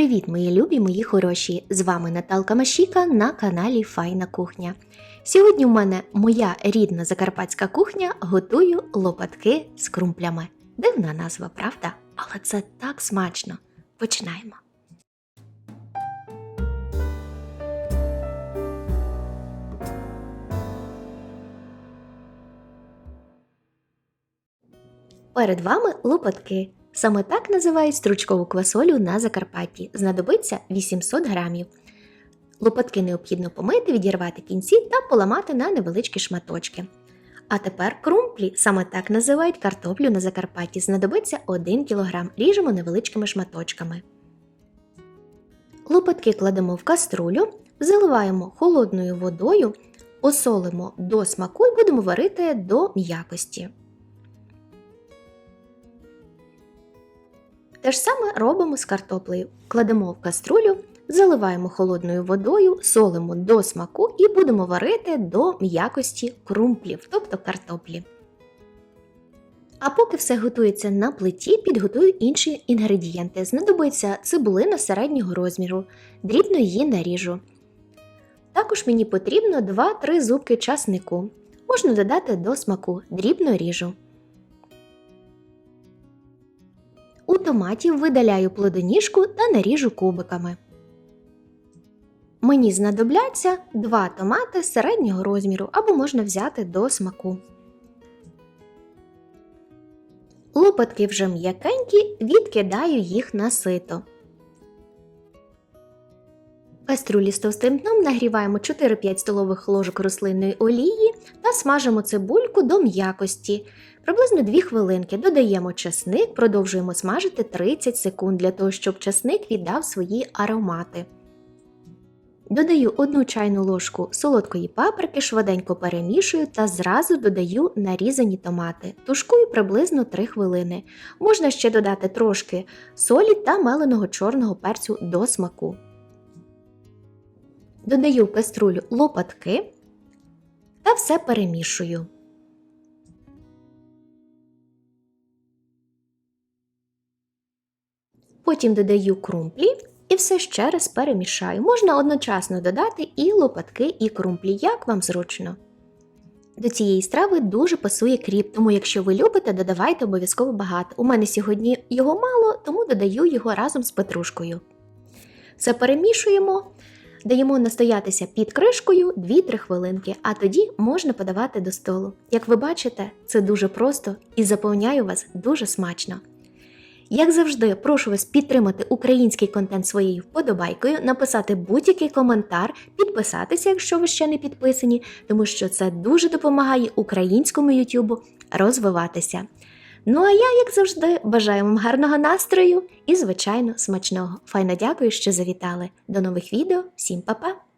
Привіт, мої любі, мої хороші! З вами Наталка Машіка на каналі Файна Кухня. Сьогодні в мене моя рідна закарпатська кухня готую лопатки з крумплями. Дивна назва, правда? Але це так смачно. Починаємо. Перед вами лопатки. Саме так називають стручкову квасолю на Закарпатті. Знадобиться 800 грамів. Лопатки необхідно помити, відірвати кінці та поламати на невеличкі шматочки. А тепер крумплі, саме так називають картоплю на Закарпатті. Знадобиться 1 кг. Ріжемо невеличкими шматочками. Лопатки кладемо в каструлю, заливаємо холодною водою, посолимо до смаку і будемо варити до м'якості. Те ж саме робимо з картоплею. Кладемо в каструлю, заливаємо холодною водою, солимо до смаку і будемо варити до м'якості крумплів, тобто картоплі. А поки все готується на плиті, підготую інші інгредієнти. Знадобиться цибулина середнього розміру, дрібно її наріжу. Також мені потрібно 2-3 зубки часнику. Можна додати до смаку, дрібно ріжу. У томатів видаляю плодоніжку та наріжу кубиками. Мені знадобляться 2 томати середнього розміру або можна взяти до смаку. Лопатки вже м'якенькі, відкидаю їх на сито. В каструлі з товстим дном нагріваємо 4-5 столових ложок рослинної олії та смажимо цибульку до м'якості. Приблизно 2 хвилинки додаємо часник, продовжуємо смажити 30 секунд для того, щоб часник віддав свої аромати. Додаю 1 чайну ложку солодкої паприки, швиденько перемішую та зразу додаю нарізані томати. Тушкую приблизно 3 хвилини. Можна ще додати трошки солі та меленого чорного перцю до смаку. Додаю в каструлю лопатки та все перемішую. Потім додаю крумплі і все ще раз перемішаю. Можна одночасно додати і лопатки, і крумплі, як вам зручно. До цієї страви дуже пасує кріп, тому якщо ви любите, додавайте обов'язково багато. У мене сьогодні його мало, тому додаю його разом з петрушкою. Все перемішуємо, даємо настоятися під кришкою 2-3 хвилинки, а тоді можна подавати до столу. Як ви бачите, це дуже просто і заповняю вас дуже смачно. Як завжди, прошу вас підтримати український контент своєю вподобайкою, написати будь-який коментар, підписатися, якщо ви ще не підписані, тому що це дуже допомагає українському Ютубу розвиватися. Ну а я, як завжди, бажаю вам гарного настрою і, звичайно, смачного. Файно дякую, що завітали. До нових відео, всім па-па!